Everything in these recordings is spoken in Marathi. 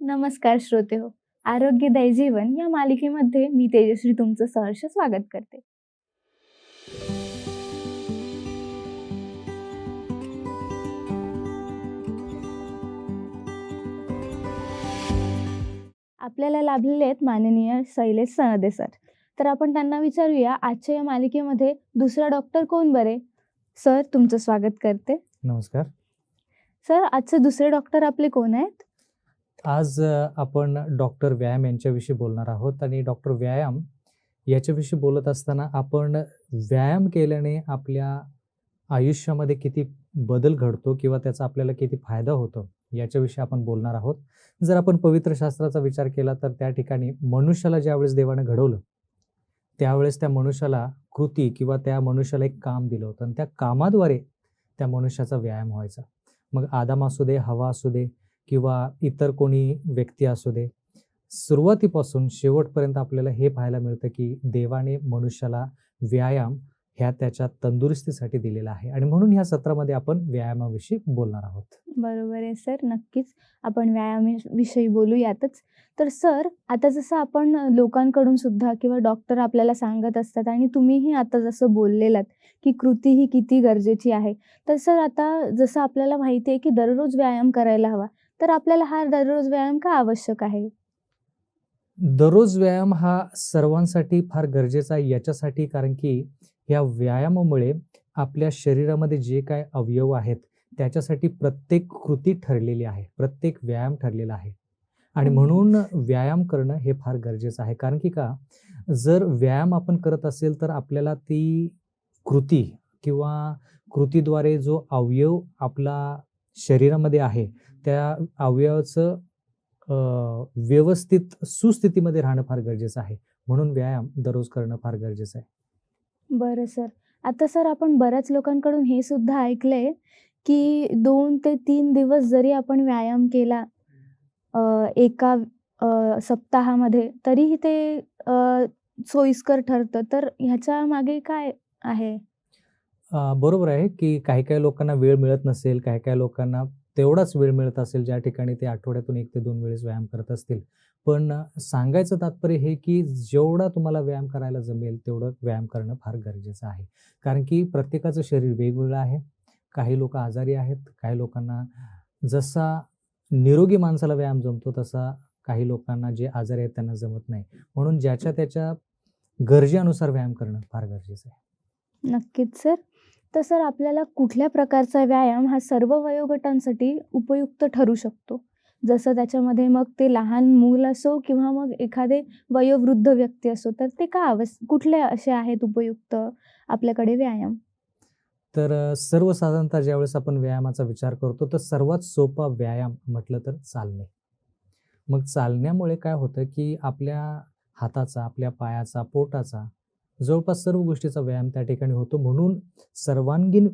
नमस्कार श्रोते हो. आरोग्यदायी जीवन या मालिकेमध्ये मी तेजश्री तुमचं सहर्ष स्वागत करते. आपल्याला लाभलेले आहेत माननीय शैलेश सनदे सर. तर आपण त्यांना विचारूया आजच्या या मालिकेमध्ये दुसरा डॉक्टर कोण बरे? सर तुमचं स्वागत करते. नमस्कार. सर आजचे दुसरे डॉक्टर आपले कोण आहेत? आज आपण डॉक्टर व्यायाम यांच्याविषयी बोलणार आहोत आणि डॉक्टर व्यायाम याच्याविषयी बोलत असताना आपण व्यायाम केल्याने आपल्या आयुष्यामध्ये किती बदल घडतो किंवा त्याचा आपल्याला किती फायदा होतो याच्याविषयी आपण बोलणार आहोत. जर आपण पवित्र शास्त्राचा विचार केला तर त्या ठिकाणी मनुष्याला ज्यावेळेस देवाने घडवलं त्यावेळेस त्या मनुष्याला कृती किंवा त्या मनुष्याला एक काम दिलं होतं आणि त्या कामाद्वारे त्या मनुष्याचा व्यायाम व्हायचा. मग आदाम असू दे हवा असू दे किंवा इतर कोणी व्यक्ती असू दे सुरुवातीपासून शेवटपर्यंत आपल्याला हे पाहायला मिळतं की देवाने मनुष्याला व्यायाम ह्या त्याच्या तंदुरुस्तीसाठी दिलेला आहे. आणि म्हणून ह्या सत्रामध्ये आपण व्यायामाविषयी बोलणार आहोत. बरोबर आहे सर नक्कीच आपण व्यायामाविषयी बोलूयातच. तर सर आता जसं आपण लोकांकडून सुद्धा किंवा डॉक्टर आपल्याला सांगत असतात आणि तुम्हीही आता जसं बोललेलात की कृती ही किती गरजेची आहे. तर सर आता जसं आपल्याला माहिती आहे की दररोज व्यायाम करायला हवा. तर आपल्याला हा दररोज व्यायाम का आवश्यक आहे? दररोज व्यायाम हा सर्वांसाठी फार गरजेचा आहे याच्यासाठी कारण की या व्यायामामुळे आपल्या शरीरामध्ये जे काय अवयव आहेत त्याच्यासाठी प्रत्येक कृती ठरलेली आहे प्रत्येक व्यायाम ठरलेला आहे. आणि म्हणून व्यायाम करणं हे फार गरजेचं आहे कारण की का जर व्यायाम आपण करत असेल तर आपल्याला ती कृती किंवा कृतीद्वारे जो अवयव आपला शरीरामध्ये आहे त्या अवयवाचं व्यवस्थित सुस्थितीमध्ये राहणं फार गरजेचं आहे. म्हणून व्यायाम दररोज करणं फार गरजेचं आहे. बरं सर. आता सर आपण बऱ्याच लोकांकडून हे सुद्धा ऐकलंय की दोन ते तीन दिवस जरी आपण व्यायाम केला एका सप्ताहामध्ये तरीही ते सोयीस्कर ठरतं. तर ह्याच्या मागे काय आहे? अ, बरोबर आहे की काही काही लोकांना वेळ मिळत नसेल काही काही लोकांना तेवढाच वेळ मिळत असेल ज्या ठिकाणी ते आठवड्यातून एक ते दोन वेळेस व्यायाम करत असतील. पण अ, सांगायचं तात्पर्य हे की जेवढा तुम्हाला व्यायाम करायला जमेल तेवढं व्यायाम करणं फार गरजेचं आहे. कारण की प्रत्येकाचं शरीर वेगवेगळं आहे. काही लोक आजारी आहेत काही लोकांना जसा निरोगी माणसाला व्यायाम जमतो तसा काही लोकांना जे आजारी आहेत त्यांना जमत नाही. म्हणून ज्याच्या त्याच्या गरजेनुसार व्यायाम करणं फार गरजेचं आहे. नक्कीच सर. तर सर आपल्याला कुठल्या प्रकारचा व्यायाम हा सर्व वयोगटांसाठी उपयुक्त ठरू शकतो? जसं त्याच्यामध्ये मग ते लहान मूल असो किंवा मग एखादे वयोवृद्ध व्यक्ती असो तर ते का आवस कुठले असे आहेत उपयुक्त आपल्याकडे व्यायाम? तर अ, सर्वसाधारणतः ज्यावेळेस आपण व्यायामाचा विचार करतो तर सर्वात सोपा व्यायाम म्हटलं तर चालणे. मग चालण्यामुळे काय होतं की आपल्या हाताचा आपल्या पायाचा पोटाचा जवळपास सर्व गोष्टीचा व्यायाम त्या ठिकाणी होतो. म्हणून सर्वांगीण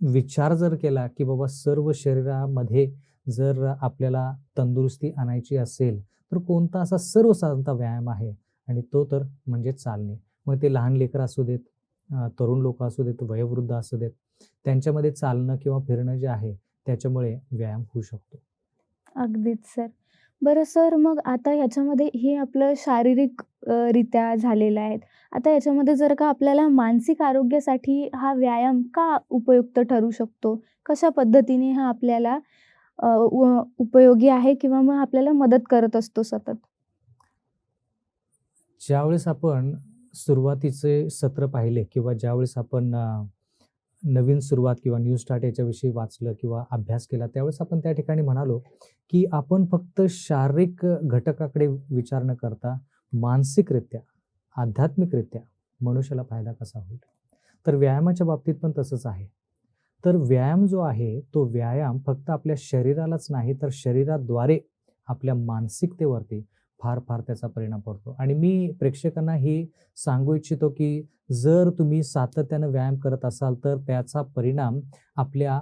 विचार जर केला की बाबा सर्व शरीरामध्ये जर आपल्याला तंदुरुस्ती आणायची असेल तर कोणता असा सर्वसाधारणतः व्यायाम आहे? आणि तो तर म्हणजे चालणे. मग ते लहान लेकरं असू देत तरुण लोक असू देत वयोवृद्ध असू देत त्यांच्यामध्ये चालणं किंवा फिरणं जे आहे त्याच्यामुळे व्यायाम होऊ शकतो. अगदीच सर. बरं सर मग आता ह्याच्यामध्ये हे आपलं शारीरिक अ, रित्या झालेलं आहे. आता याच्यामध्ये जर का आपल्याला मानसिक आरोग्यासाठी हा व्यायाम का उपयुक्त ठरू शकतो? कशा पद्धतीने हा आपल्याला अ, उपयोगी आहे किंवा मग आपल्याला मदत करत असतो सतत? ज्यावेळेस आपण सुरुवातीचे सत्र पाहिले किंवा ज्यावेळेस आपण अ, नवीन सुरुवात किंवा न्यू स्टार्ट याच्याविषयी वाचलं किंवा अभ्यास केला त्यावेळेस आपण त्या ठिकाणी म्हणालो की आपण फक्त शारीरिक घटकाकडे विचार न करता मानसिकरित्या आध्यात्मिकरित्या मनुष्याला फायदा कसा होईल? तर व्यायामाच्या बाबतीत पण तसंच आहे. तर व्यायाम जो आहे तो व्यायाम फक्त आपल्या शरीरालाच नाही तर शरीराद्वारे आपल्या मानसिकतेवरती फार फार त्याचा परिणाम पडतो. आणि मी प्रेक्षकांना हे सांगू इच्छितो की जर तुम्ही सातत्यानं व्यायाम करत असाल तर त्याचा परिणाम आपल्या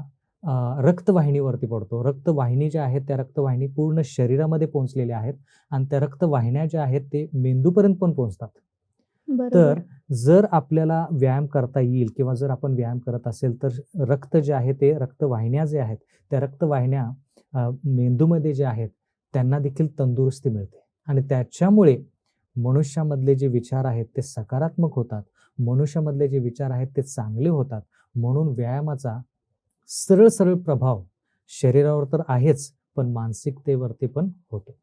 रक्तवाहिनीवरती पडतो. रक्तवाहिनी ज्या आहेत त्या रक्तवाहिनी पूर्ण शरीरामध्ये पोहोचलेल्या आहेत आणि त्या रक्तवाहिन्या ज्या आहेत ते मेंदूपर्यंत पण पोहोचतात. तर जर आपल्याला व्यायाम करता येईल किंवा जर आपण व्यायाम करत असेल तर रक्त जे आहे ते रक्तवाहिन्या जे आहेत त्या रक्तवाहिन्या मेंदूमध्ये जे आहेत त्यांना देखील तंदुरुस्ती मिळते. आणि त्याच्यामुळे मनुष्यामधले जे विचार आहेत ते सकारात्मक होतात मनुष्यामधले जे विचार आहेत ते चांगले होतात म्हणून व्यायामाचा सरळ सरळ प्रभाव शरीरावर तर आहेच पण मानसिकतेवरती पण होतो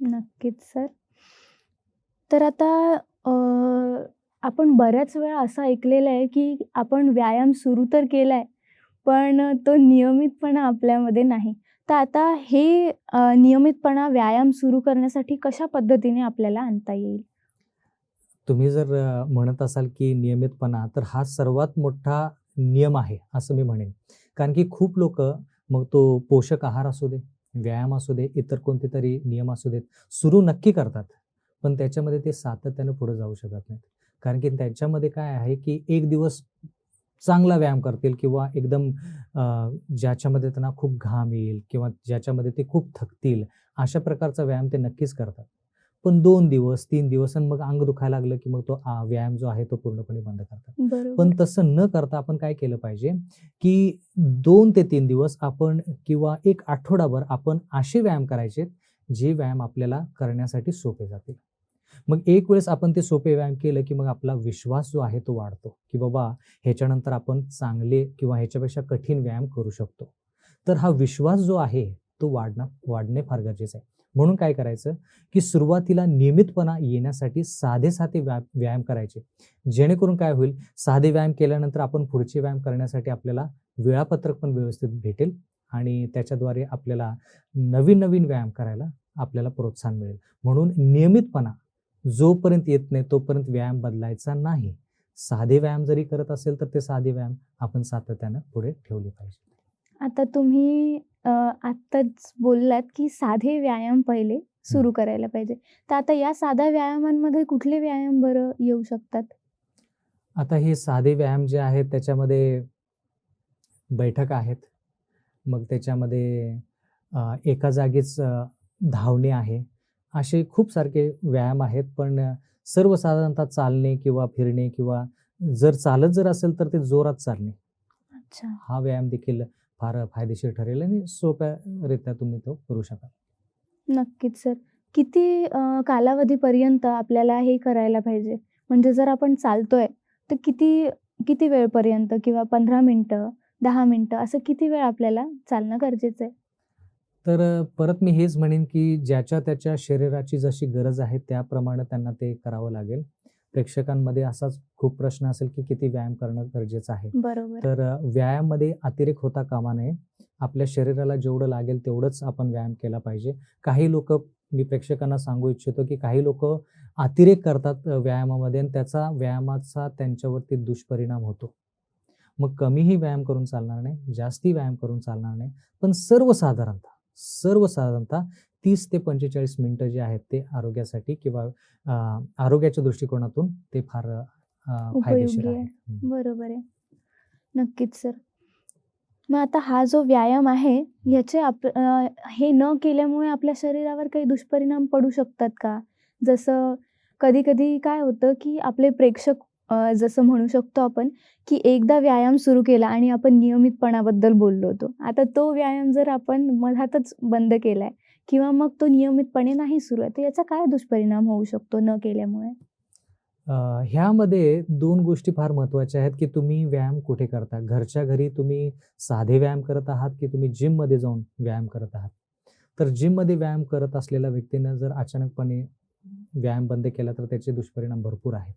नक्कीच सर. तर आता आपण बऱ्याच वेळा असं ऐकलेलं आहे, की आपण व्यायाम सुरू तर केलाय, पण तो नियमितपणा आपल्यामध्ये नाही. तर आता हे अ, नियमितपणा व्यायाम सुरू करण्यासाठी कशा पद्धतीने आपल्याला आणता येईल? तुम्ही जर अ, म्हणत असाल, की नियमितपणा तर हा सर्वात मोठा नियम आहे, असं मी म्हणेन. कारण की खूप लोकं मग तो पोषक आहार असू दे, व्यायाम असू दे, इतर कोणते तरी नियम असू देत, सुरू नक्की करतात. पण त्याच्यामध्ये ते सातत्यानं पुढे जाऊ शकत नाहीत. कारण की त्यांच्यामध्ये काय आहे, की एक दिवस चांगला व्यायाम करतील किंवा एकदम ज्याच्यामध्ये त्यांना खूप घाम येईल किंवा ज्याच्यामध्ये ते खूप थकतील, अशा प्रकारचा व्यायाम ते नक्कीच करतात. पण 2 दिवस, 3 दिवस आणि मग अंग दुखायला लागलं, की मग तो व्यायाम जो आहे तो पूर्णपणे बंद करतात. पण. तसं न करता आपण काय केलं पाहिजे, की 2 ते 3 दिवस आपण किंवा 1 आठवडाभर आपण असे व्यायाम करायचे, जे व्यायाम आपल्याला करण्यासाठी सोपे जातील. मग एक वेळेस आपण ते सोपे व्यायाम केलं, की मग आपला विश्वास जो आहे तो वाढतो, की बाबा ह्याच्यानंतर आपण चांगले किंवा ह्याच्यापेक्षा कठीण व्यायाम करू शकतो. तर हा विश्वास जो आहे तो वाढणं वाढणे फार गरजेचं आहे. म्हणून काय करायचं, की सुरुवातीला नियमितपणा येण्यासाठी साधे-साधे व्या व्यायाम करायचे. जेणेकरून काय होईल, साधे व्यायाम केल्यानंतर आपण पुढचे व्यायाम करण्यासाठी आपल्याला वेळापत्रक पण व्यवस्थित भेटेल आणि त्याच्याद्वारे आपल्याला नवीन-नवीन व्यायाम करायला आपल्याला प्रोत्साहन मिळेल. म्हणून नियमितपणा जोपर्यंत येत नाही, तोपर्यंत व्यायाम बदलायचा नाही. साधे व्यायाम जरी करत असेल, तर ते साधे व्यायाम आपण सातत्यानं पुढे ठेवले पाहिजे. आता तुम्ही आत्ताच बोललात, की साधे व्यायाम पहिले. सुरू करायला पाहिजे. तर आता या साध्या व्यायामांमध्ये कुठले व्यायाम बरं येऊ शकतात? आता हे साधे व्यायाम जे आहेत त्याच्यामध्ये बैठक आहेत. मग त्याच्यामध्ये एका जागीच धावणे आहे. असे खूप सारखे व्यायाम आहेत. पण सर्वसाधारणतः चालणे किंवा फिरणे किंवा जर चालत जर असेल, तर ते जोरात चालणे. अच्छा. हा व्यायाम देखील फार फायदेशीर ठरेल आणि सोप्यारीत्या तुम्ही तो करू शकाल. नक्कीच सर. किती कालावधीपर्यंत आपल्याला हे करायला पाहिजे? म्हणजे जर आपण चालतोय, तर किती किती वेळपर्यंत किंवा 15 मिनिटं, 10 मिनिटं असं किती वेळ आपल्याला चालणं गरजेचं आहे? तर परत मी हेच म्हणेन, की ज्याच्या त्याच्या शरीराची जशी गरज आहे त्याप्रमाणे त्यांना ते करावं लागेल. प्रेक्षकांमध्ये असाच खूप प्रश्न असेल, की किती व्यायाम करणं गरजेचं आहे. तर अ, व्यायामामध्ये अतिरेक होता कामा नये. आपल्या शरीराला जेवढं लागेल तेवढंच आपण व्यायाम केला पाहिजे. काही लोकं मी प्रेक्षकांना सांगू इच्छितो, की काही लोकं अतिरेक करतात व्यायामामध्ये आणि त्याचा व्यायामाचा त्यांच्यावरती दुष्परिणाम होतो. मग कमीही व्यायाम करून चालणार नाही, जास्ती व्यायाम करून चालणार नाही. पण सर्वसाधारणतः, सर्वसाधारणतः 30 ते 45 मिनिटं जे आहेत ते आरोग्यासाठी किंवा आरोग्याच्या दृष्टिकोनातून ते फार फायदेशीर आहे. बरोबर आहे. नक्कीच सर. मग आता हा जो व्यायाम आहे, ह्याचे आप हे न केल्यामुळे आपल्या शरीरावर काही दुष्परिणाम पडू शकतात का? जसं कधी-कधी काय होतं, की आपले प्रेक्षक अ, जसं म्हणू शकतो आपण, की एकदा व्यायाम सुरू केला आणि आपण नियमितपणाबद्दल बोललो होतो. आता तो व्यायाम जर आपण मधातच बंद केलाय किंवा मग तो नियमितपणे नाही सुरू आहे, तर याचा काय दुष्परिणाम होऊ शकतो न केल्यामुळे? अ, ह्यामध्ये 2 गोष्टी फार महत्त्वाच्या आहेत, की तुम्ही व्यायाम कुठे करता. घरच्या घरी तुम्ही साधे व्यायाम करत आहात, की तुम्ही जिममध्ये जाऊन व्यायाम करत आहात. तर जिममध्ये व्यायाम करत असलेल्या व्यक्तीनं जर अचानकपणे व्यायाम बंद केला, तर त्याचे दुष्परिणाम भरपूर आहेत.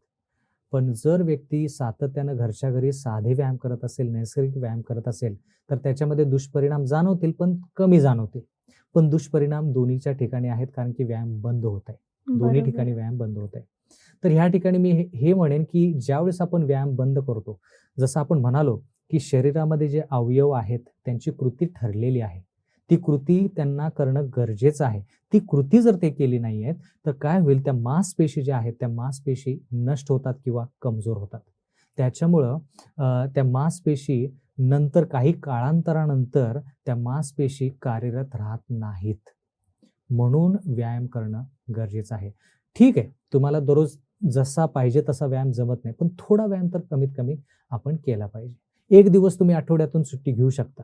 पण जर व्यक्ती सातत्यानं घरच्या घरी साधे व्यायाम करत असेल, नैसर्गिक व्यायाम करत असेल, तर त्याच्यामध्ये दुष्परिणाम जाणवतील, पण कमी जाणवतील. पण दुष्परिणाम दोन्हीच्या ठिकाणी आहेत, कारण की व्यायाम बंद होत आहे. दोन्ही. ठिकाणी व्यायाम बंद होत आहे. तर ह्या ठिकाणी मी हे हे म्हणेन, की ज्यावेळेस आपण व्यायाम बंद करतो, जसं आपण म्हणालो, की शरीरामध्ये जे अवयव आहेत, त्यांची कृती ठरलेली आहे. ती कृती त्यांना करणं गरजेचं आहे. ती कृती जर ते केली नाही आहेत, तर काय होईल त्या मांसपेशी ज्या आहेत, त्या मांसपेशी नष्ट होतात किंवा कमजोर होतात. त्याच्यामुळं त्या मांसपेशी नंतर काही काळांतरानंतर त्या मांसपेशी कार्यरत राहत नाहीत. म्हणून व्यायाम करणं गरजेचं आहे. ठीक आहे, तुम्हाला दररोज जसा पाहिजे तसा व्यायाम जमत नाही, पण थोडा व्यायाम तर कमीत कमी आपण केला पाहिजे. एक दिवस तुम्ही आठवड्यातून सुट्टी घेऊ शकता.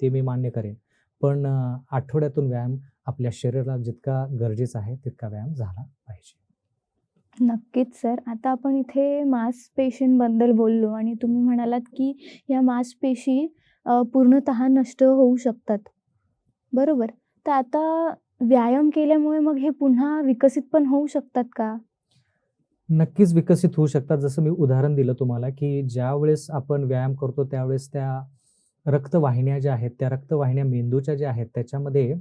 ते मी मान्य करेन. पण आठवड्यातून व्यायाम आपल्या शरीराला जितका गरजेचा आहे तितका व्यायाम झाला पाहिजे. नक्कीच सर. आता आपण इथे मांसपेशींबद्दल बोललो आणि तुम्ही म्हणालात, की या मांसपेशी पूर्णतः नष्ट होऊ शकतात. बरोबर. तर आता व्यायाम केल्यामुळे मग हे पुन्हा विकसित पण होऊ शकतात का? नक्कीच विकसित होऊ शकतात. जसं मी उदाहरण दिलं तुम्हाला, की ज्यावेळेस आपण व्यायाम करतो त्यावेळेस त्या रक्तवाहिन्या ज्या आहेत, त्या रक्तवाहिन्या मेंदूच्या ज्या आहेत त्याच्यामध्ये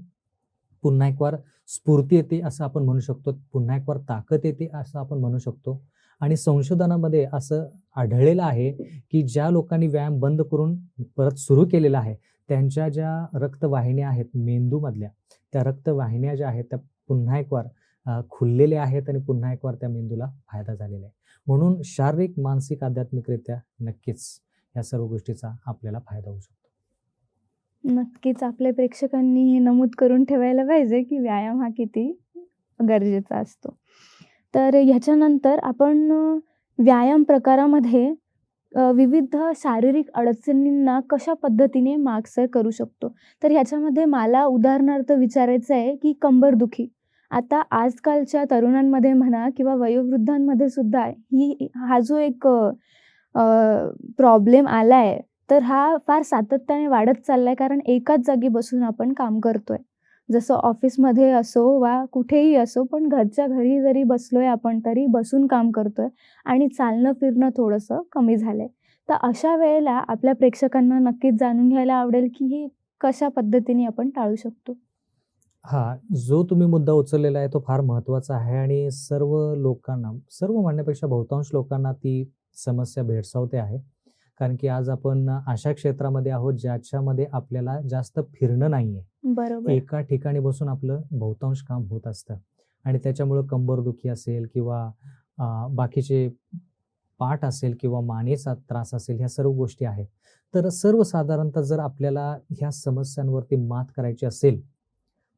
पुन्हा एक वार स्फूर्ती येते असं आपण म्हणू शकतो. पुन्हा एक वार ताकद येते असं आपण म्हणू शकतो. आणि संशोधनामध्ये असं आढळलेलं आहे, की ज्या लोकांनी व्यायाम बंद करून परत सुरू केलेला आहे, त्यांच्या ज्या रक्तवाहिन्या आहेत मेंदूमधल्या, त्या रक्तवाहिन्या ज्या आहेत त्या पुन्हा एक वार खुललेल्या आहेत आणि पुन्हा एक वार त्या मेंदूला फायदा झालेला आहे. म्हणून शारीरिक, मानसिक, आध्यात्मिकरित्या नक्कीच या सर्व गोष्टीचा आपल्याला फायदा होऊ शकतो. नक्कीच आपल्या प्रेक्षकांनी हे नमूद करून ठेवायला पाहिजे, की व्यायाम हा किती गरजेचा असतो. तर ह्याच्यानंतर आपण व्यायाम प्रकारामध्ये विविध शारीरिक अडचणींना कशा पद्धतीने मागसर करू शकतो? तर ह्याच्यामध्ये मला उदाहरणार्थ विचारायचं आहे, की कंबरदुखी. आता आजकालच्या तरुणांमध्ये म्हणा किंवा वयोवृद्धांमध्ये सुद्धा ही हा जो एक प्रॉब्लेम प्रॉब्लेम आलाय, तर हा फार सातत्याने वाढत चाललाय कारण एकाच जागी बसून आपण काम करतोय. जसं ऑफिसमध्ये असो वा कुठेही असो, पण घरच्या घरी जरी बसलोय आपण तरी बसून काम करतोय आणि चालणं-फिरणं थोडंसं कमी झालंय. तर अशा वेळेला आपल्या प्रेक्षकांना नक्कीच जाणून घ्यायला आवडेल, की हे कशा पद्धतीने आपण टाळू शकतो? हा जो तुम्ही मुद्दा उचललेला आहे तो फार महत्त्वाचा आहे आणि सर्व लोकांना, सर्व म्हणण्यापेक्षा बहुतांश लोकांना ती समस्या भेडसावते आहे. कारण की आज आपण अशा क्षेत्रामध्ये आहोत ज्याच्यामध्ये आपल्याला जास्त फिरणं नाहीये. बरोबर. एका ठिकाणी बसून आपलं बहुतांश काम होत असतं आणि त्याच्यामुळं कंबरदुखी असेल किंवा बाकीचे पाठ असेल किंवा मानेचा त्रास असेल, ह्या सर्व गोष्टी आहेत. तर सर्वसाधारणतः जर आपल्याला ह्या समस्यांवरती मात करायची असेल,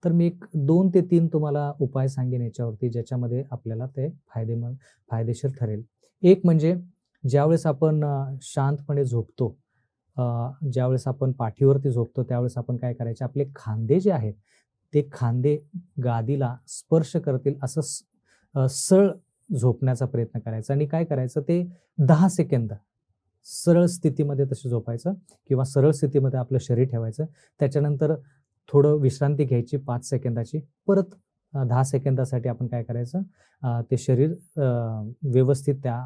तर मी एक 2 ते 3 तुम्हाला उपाय सांगेन याच्यावरती ज्याच्यामध्ये आपल्याला ते फायदेमंद फायदेशीर ठरेल. एक म्हणजे ज्यावेळेस आपण शांतपणे झोपतो, ज्यावेळेस आपण पाठीवरती झोपतो त्यावेळेस आपण काय करायचे आपले खांदे जे आहेत, ते खांदे गादीला स्पर्श करतील असं सरळ झोपण्याचा प्रयत्न करायचा आणि काय करायचं ते दहा सेकंद सरळ स्थितीमध्ये तसे झोपायचं किंवा सरळ स्थितीमध्ये आपलं शरीर ठेवायचं. त्याच्यानंतर थोडं विश्रांती घ्यायची पाच सेकंदाची. परत दहा सेकंदासाठी आपण काय करायचं ते शरीर व्यवस्थित त्या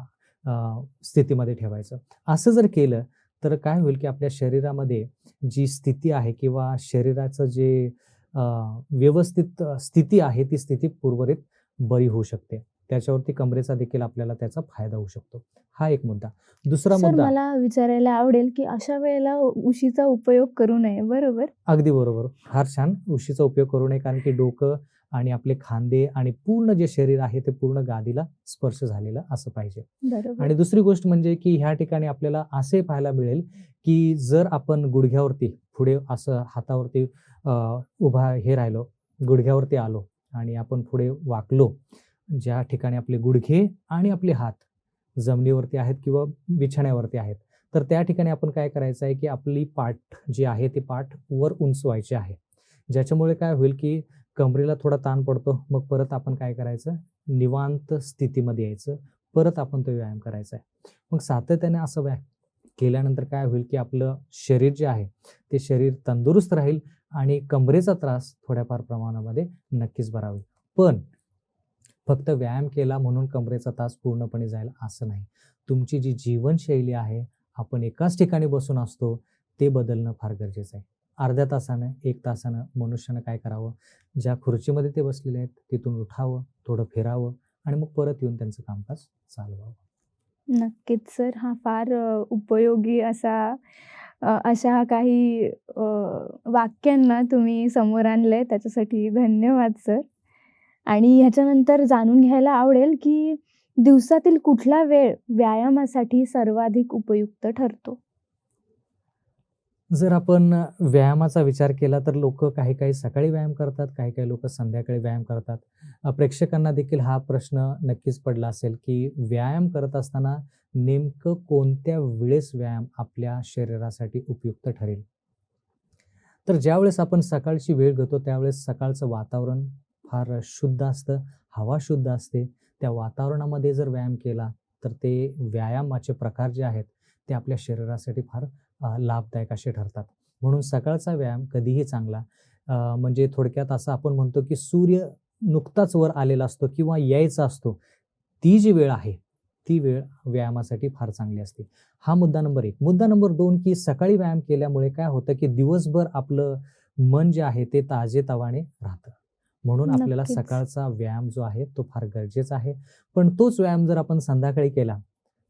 स्थितीमध्ये ठेवायचं. असं जर केलं तर काय होईल, की आपल्या शरीरामध्ये जी स्थिती आहे किंवा शरीराचं जे व्यवस्थित स्थिती आहे ती स्थिती पूर्वरित बरी होऊ शकते. त्याच्यावरती कमरेचा देखील आपल्याला त्याचा फायदा होऊ शकतो. हा एक मुद्दा. दुसरा सर मुद्दा मला विचारायला आवडेल, की अशा वेळेला उशीचा उपयोग करू नये, बरोबर? अगदी बरोबर. फार छान. उशीचा उपयोग करू नये कारण की डोकं आणि आपले खांदे आणि पूर्ण जे शरीर आहे ते पूर्ण गादीला स्पर्श झालेलं असं पाहिजे. आणि दुसरी गोष्ट म्हणजे, की ह्या ठिकाणी आपल्याला असे पाहायला मिळेल, की जर आपण गुडघ्यावरती पुढे असं हातावरती उभा हे राहिलो, गुडघ्यावरती आलो आणि आपण पुढे वाकलो, ज्या ठिकाणी आपले गुडघे आणि आपले हात जमिनीवरती आहेत किंवा बिछाण्यावरती आहेत. तर त्या ठिकाणी आपण काय करायचं आहे, की आपली पाठ जी आहे ती पाठ वर उंचवायची आहे. ज्याच्यामुळे काय होईल, की कमरेला थोडा ताण पडतो. मग परत आपण काय करायचं, निवांत स्थितीमध्ये यायचं. परत आपण तो व्यायाम करायचा आहे. मग सातत्याने असं व्यायाम केल्यानंतर काय होईल, की आपलं शरीर जे आहे, ते शरीर तंदुरुस्त राहील आणि कमरेचा त्रास थोड्याफार प्रमाणामध्ये नक्कीच बरा होईल. पण फक्त व्यायाम केला म्हणून कमरेचा त्रास पूर्णपणे जाईल असं नाही. तुमची जी जीवनशैली आहे, आपण एकाच ठिकाणी बसून असतो, ते बदलणं फार गरजेचं आहे. अर्ध्या तासानं, एक तासानं मनुष्यानं काय करावं, ज्या खुर्चीमध्ये ते बसलेले आहेत तिथून उठावं, थोडं फिरावं आणि मग परत येऊन त्यांचं कामकाज चालवावं. नक्कीच सर. हा फार उपयोगी असा अशा काही वाक्यांना तुम्ही समोर आणले त्याच्यासाठी धन्यवाद सर. आणि ह्याच्यानंतर जाणून घ्यायला आवडेल, की दिवसातील कुठला वेळ व्यायामासाठी सर्वाधिक उपयुक्त ठरतो? जर आपण व्यायामाचा विचार केला तर लोक काही-काही सकाळी व्यायाम करतात, काही-काही लोक संध्याकाळी व्यायाम करतात. प्रेक्षकांना देखील हा प्रश्न नक्कीच पडला असेल, की व्यायाम करत असताना नेमकं कोणत्या वेळेस व्यायाम आपल्या शरीरासाठी उपयुक्त ठरेल? तर ज्यावेळेस आपण सकाळची वेळ घेतो त्यावेळेस सकाळचं वातावरण फार शुद्ध असतं, हवा शुद्ध असते. त्या वातावरणामध्ये जर व्यायाम केला, तर ते व्यायामाचे प्रकार जे आहेत, ते आपल्या शरीरासाठी फार लाभदायक असे ठरतात. म्हणून सकाळचा व्यायाम कधीही चांगला. म्हणजे थोडक्यात असं आपण म्हणतो, की सूर्य नुकताच वर आलेला असतो किंवा यायचा असतो. ती जी वेळ आहे, ती वेळ व्यायामासाठी फार चांगली असते. हा मुद्दा नंबर 1. मुद्दा नंबर 2 की सकाळी व्यायाम केल्यामुळे काय होतं, की दिवसभर आपलं मन जे आहे ते ताजेतवाने राहतं. म्हणून आपल्याला. सकाळचा व्यायाम जो आहे तो फार गरजेचा आहे. पण तोच व्यायाम जर आपण संध्याकाळी केला,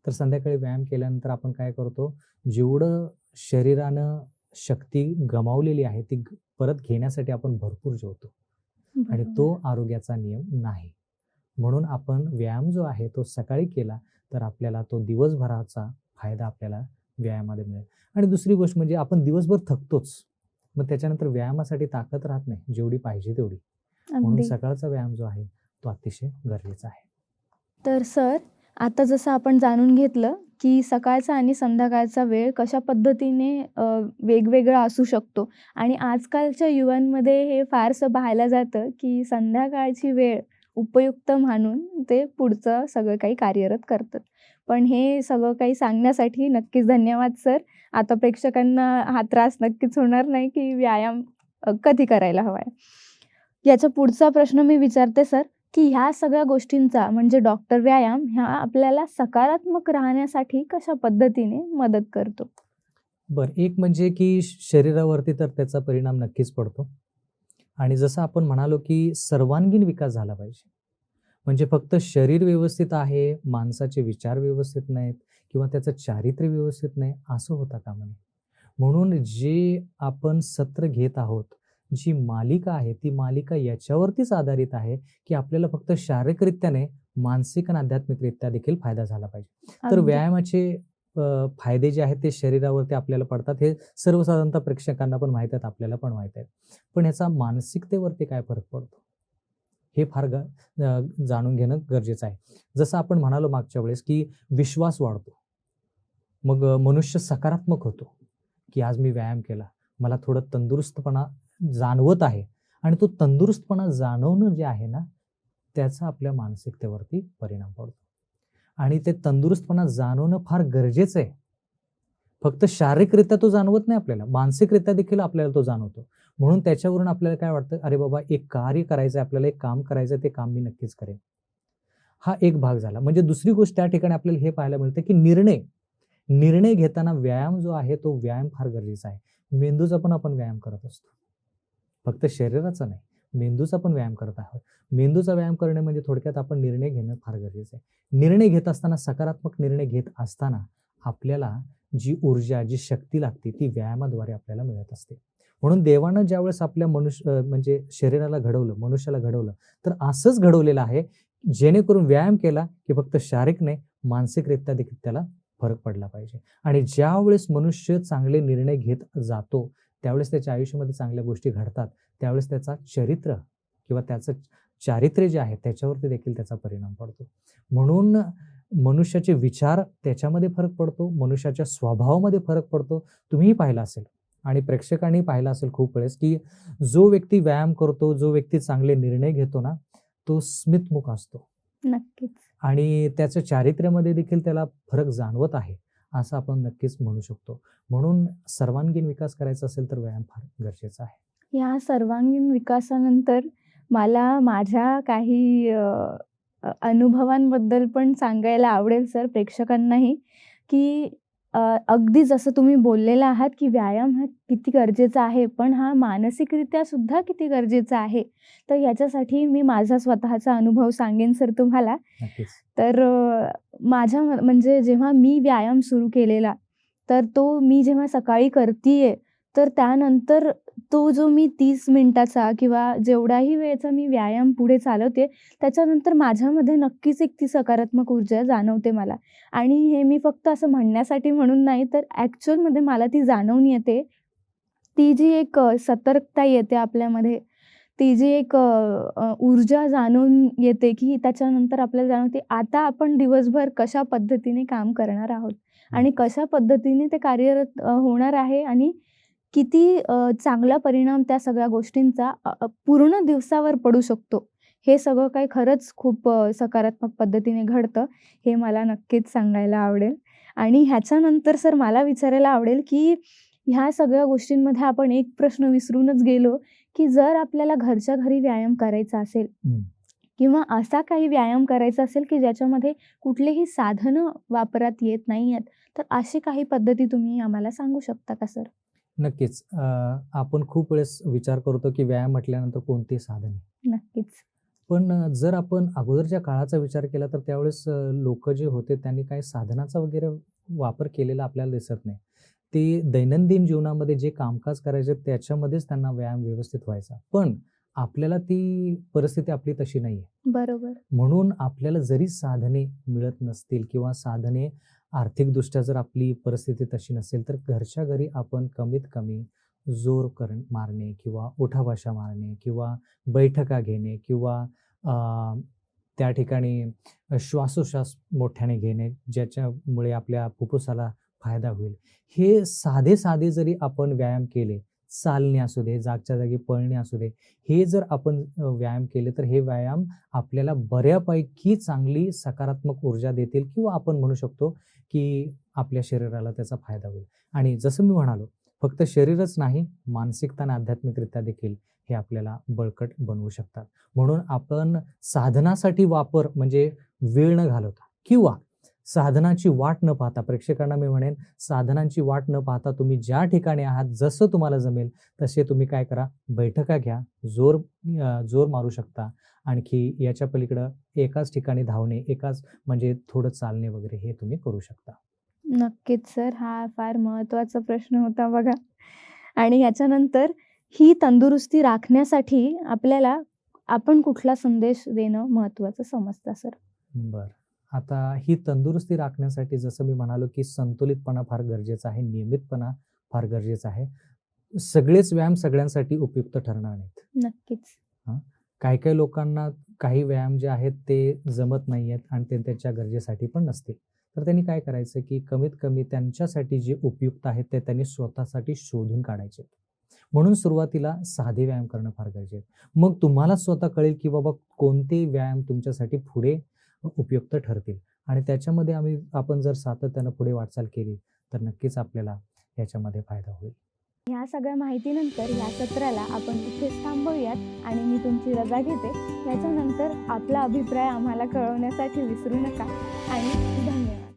तर संध्याकाळी व्यायाम केल्यानंतर आपण काय करतो, जेवढं शरीरानं शक्ती गमावलेली आहे, ती परत घेण्यासाठी आपण भरपूर जेवतो आणि तो. आरोग्याचा नियम नाही. म्हणून आपण व्यायाम जो आहे तो सकाळी केला, तर आपल्याला तो दिवसभराचा फायदा आपल्याला व्यायामामध्ये मिळेल. आणि दुसरी गोष्ट म्हणजे आपण दिवसभर थकतोच. मग त्याच्यानंतर व्यायामासाठी ताकद राहत नाही, जेवढी पाहिजे तेवढी. म्हणून. सकाळचा व्यायाम जो आहे, तो अतिशय गरजेचा आहे. तर सर, आता जसं आपण जाणून घेतलं, की सकाळचा आणि संध्याकाळचा वेळ कशा पद्धतीने वेगवेगळा असू शकतो आणि आजकालच्या युवांमध्ये हे फारसं पाहायला जातं, की संध्याकाळची वेळ उपयुक्त मानून ते पुढचं सगळं काही कार्यरत करतात. पण हे सगळं काही सांगण्यासाठी नक्कीच धन्यवाद सर. आता प्रेक्षकांना हा त्रास नक्कीच होणार नाही, की व्यायाम कधी करायला हवा आहे. याचा पुढचा प्रश्न मी विचारते सर, की ह्या सगळ्या गोष्टींचा म्हणजे डॉक्टर व्यायाम हा आपल्याला सकारात्मक राहण्यासाठी कशा पद्धतीने मदत करतो? बरं, एक म्हणजे की शरीरावरती तर त्याचा परिणाम नक्कीच पडतो आणि जसं आपण म्हणालो, की सर्वांगीण विकास झाला पाहिजे. म्हणजे फक्त शरीर व्यवस्थित आहे, माणसाचे विचार व्यवस्थित नाहीत किंवा त्याचं चारित्र्य व्यवस्थित नाही, असं होता कामा नये. म्हणून जे आपण सत्र घेत आहोत, जी मालिका आहे, ती मालिका याच्यावरतीच आधारित आहे, की आपल्याला फक्त शारीरिकरित्या नाही, मानसिक आणि आध्यात्मिकरित्या देखील फायदा झाला पाहिजे. तर. व्यायामाचे फायदे जे आहेत ते शरीरावरती आपल्याला पडतात. हे सर्वसाधारणतः प्रेक्षकांना पण माहीत आहेत, आपल्याला पण माहीत आहेत. पण ह्याचा मानसिकतेवरती काय फरक पडतो? हे फार जाणून घेणं गरजेचं आहे. जसं आपण म्हणालो मागच्या वेळेस, की विश्वास वाढतो. मग मनुष्य सकारात्मक होतो, की आज मी व्यायाम केला. मला थोडं तंदुरुस्तपणा जाणवत आहे आणि तो तंदुरुस्तपणा जाणवणं जे आहे ना, त्याचा आपल्या मानसिकतेवरती परिणाम पडतो. आणि ते तंदुरुस्तपणा जाणवणं फार गरजेचं आहे. फक्त शारीरिकरित्या तो जाणवत नाही आपल्याला, मानसिकरित्या देखील आपल्याला तो जाणवतो. म्हणून त्याच्यावरून आपल्याला काय वाटतं, अरे बाबा एक कार्य करायचं आहे, आपल्याला एक काम करायचं आहे, ते काम मी नक्कीच करेन. हा एक भाग झाला. म्हणजे दुसरी गोष्ट त्या ठिकाणी आपल्याला हे पाहायला मिळतं, की निर्णय, निर्णय घेताना व्यायाम जो आहे, तो व्यायाम फार गरजेचा आहे. मेंदूचा पण आपण व्यायाम करत असतो. फक्त शरीराचा नाही, मेंदूचा पण व्यायाम करत आहोत. मेंदूचा व्यायाम करणे म्हणजे थोडक्यात आपण निर्णय घेणं फार गरजेचं आहे. निर्णय घेत असताना, सकारात्मक निर्णय घेत असताना आपल्याला जी ऊर्जा, जी शक्ती लागते, ती व्यायामाद्वारे आपल्याला मिळत असते. म्हणून देवानं ज्यावेळेस आपल्या मनुष्य म्हणजे शरीराला घडवलं, मनुष्याला घडवलं, तर असंच घडवलेलं आहे, जेणेकरून व्यायाम केला, की फक्त शारीरिक नाही, मानसिकरित्या देखील त्याला फरक पडला पाहिजे. आणि ज्यावेळेस मनुष्य चांगले निर्णय घेत जातो, त्यावेळेस त्याच्या आयुष्यामध्ये चांगल्या गोष्टी घडतात. त्यावेळेस त्याचा चरित्र किंवा त्याचं चारित्र्य जे आहे, त्याच्यावरती देखील त्याचा परिणाम पडतो. म्हणून मनुष्याचे विचार त्याच्यामध्ये फरक पडतो, मनुष्याच्या स्वभावामध्ये फरक पडतो. तुम्हीही पाहिलं असेल आणि प्रेक्षकांनी पाहिलं असेल खूप वेळेस, की जो व्यक्ती व्यायाम करतो, जो व्यक्ती चांगले निर्णय घेतो ना, तो स्मितमुख असतो. नक्कीच. आणि त्याच्या चारित्र्यामध्ये देखील त्याला फरक जाणवत आहे, असं आपण नक्कीच म्हणू शकतो. म्हणून सर्वांगीण विकास करायचा असेल, तर व्यायाम फार गरजेचा आहे. या सर्वांगीण विकासानंतर मला माझ्या काही अनुभवांबद्दल पण सांगायला आवडेल सर प्रेक्षकांनाही, की अगदी जसं तुम्ही बोललेला आहात, की व्यायाम हा किती गरजेचा आहे, पण हा मानसिकरित्या सुद्धा किती गरजेचा आहे. तर याच्यासाठी मी माझा स्वतःचा अनुभव सांगेन सर तुम्हाला. तर माझ्या म म्हणजे जेव्हा मी व्यायाम सुरू केलेला, तर तो मी जेव्हा सकाळी करतीये, तर त्यानंतर तो जो मी 30 मिनिटाचा किंवा जेवढाही वेळेचा मी व्यायाम पुढे चालवते, त्याच्यानंतर माझ्यामध्ये नक्कीच एक ती सकारात्मक ऊर्जा जाणवते मला. आणि हे मी फक्त असं म्हणण्यासाठी म्हणून नाही, तर ॲक्चुअलमध्ये मला ती जाणवून येते. ती जी एक सतर्कता येते आपल्यामध्ये, ती जी एक ऊर्जा जाणवून येते, की त्याच्यानंतर आपल्याला जाणवते, आता आपण दिवसभर कशा पद्धतीने काम करणार आहोत आणि. कशा पद्धतीने ते कार्यरत होणार आहे आणि किती चांगला परिणाम त्या सगळ्या गोष्टींचा पूर्ण दिवसावर पडू शकतो. हे सगळं काही खरंच खूप सकारात्मक पद्धतीने घडतं, हे मला नक्कीच सांगायला आवडेल. आणि ह्याच्यानंतर सर मला विचारायला आवडेल, की ह्या सगळ्या गोष्टींमध्ये आपण एक प्रश्न विसरूनच गेलो, की जर आपल्याला घरच्या घरी व्यायाम करायचा असेल. किंवा असा काही व्यायाम करायचा असेल, की ज्याच्यामध्ये कुठलीही साधनं वापरात येत नाहीयेत, तर अशी काही पद्धती तुम्ही आम्हाला सांगू शकता का सर? नक्कीच. अ, आपण खूप वेळेस विचार करतो, की व्यायाम म्हटल्यानंतर कोणती साधने? नक्कीच. पण अ, जर आपण अगोदरच्या काळाचा विचार केला तर त्यावेळेस लोकं जे होते त्यांनी काही साधनाचा वगैरे वापर केलेला आपल्याला दिसत नाही. ते दैनंदिन जीवनामध्ये जे कामकाज करायचे त्याच्यामध्येच त्यांना व्यायाम व्यवस्थित व्हायचा. पण आपल्याला ती परिस्थिती आपली तशी नाहीये. बरोबर. म्हणून आपल्याला जरी साधने मिळत नसतील किंवा साधने आर्थिकदृष्ट्या जर आपली परिस्थिती तशी नसेल, तर घरच्या घरी आपण कमीत कमी जोर कर मारणे किंवा उठाभाषा मारणे किंवा बैठका घेणे किंवा त्या ठिकाणी श्वासोश्वास मोठ्याने घेणे, ज्याच्यामुळे आपल्या फुफ्फुसाला फायदा होईल. हे साधे-साधे जरी आपण व्यायाम केले, चालणे असू दे, जागच्या जागी पळणे असू दे, हे जर आपण व्यायाम केले, तर हे व्यायाम आपल्याला बऱ्यापैकी चांगली सकारात्मक ऊर्जा देतील किंवा आपण म्हणू शकतो, की आपल्या शरीराला त्याचा फायदा होईल. आणि जसं मी म्हणालो, फक्त शरीरच नाही, मानसिकता आणि आध्यात्मिकरित्या देखील हे आपल्याला बळकट बनवू शकतात. म्हणून आपण साधनासाठी वापर म्हणजे वेळ न घालवता किंवा साधनाची वाट न पाहता, प्रेक्षकांना मी म्हणेन, साधनांची वाट न पाहता तुम्ही ज्या ठिकाणी आहात, जसं तुम्हाला जमेल तसे तुम्ही काय करा, बैठका घ्या, जोर जोर मारू शकता. आणखी याच्या पलीकडं एकाच ठिकाणी धावणे, एकाच म्हणजे थोडं चालणे वगैरे हे तुम्ही करू शकता. नक्कीच सर. हा फार महत्त्वाचा प्रश्न होता बघा. आणि ह्याच्यानंतर ही तंदुरुस्ती राखण्यासाठी आपल्याला आपण कुठला संदेश देणं महत्त्वाचं समजता सर? बरं. आता ही तंदुरुस्ती राखण्यासाठी जसं मी म्हणालो, की संतुलितपणा फार गरजेचा आहे, नियमितपणा फार गरजेचा आहे. सगळेच व्यायाम सगळ्यांसाठी उपयुक्त ठरणार नाहीत. नक्कीच. हां. काही-काही लोकांना काही व्यायाम जे आहेत ते जमत नाहीयेत आणि ते त्यांच्या गरजेसाठी पण नसतील. तर त्यांनी काय करायचं, की कमीत कमी त्यांच्यासाठी जे उपयुक्त आहेत ते त्यांनी स्वतःसाठी शोधून काढायचे. म्हणून सुरुवातीला साधे व्यायाम करणं फार गरजेचं आहे. मग तुम्हालाच स्वतः कळेल, की बाबा कोणते व्यायाम तुमच्यासाठी पुढे उपयुक्त ठरतील आणि त्याच्यामध्ये आम्ही आपण जर सातत्यानं पुढे वाटचाल केली, तर नक्कीच आपल्याला याच्यामध्ये फायदा होईल. ह्या सगळ्या माहितीनंतर या सत्राला आपण इथेच थांबवूयात आणि मी तुमची रजा घेते. याच्यानंतर आपला अभिप्राय आम्हाला कळवण्यासाठी विसरू नका आणि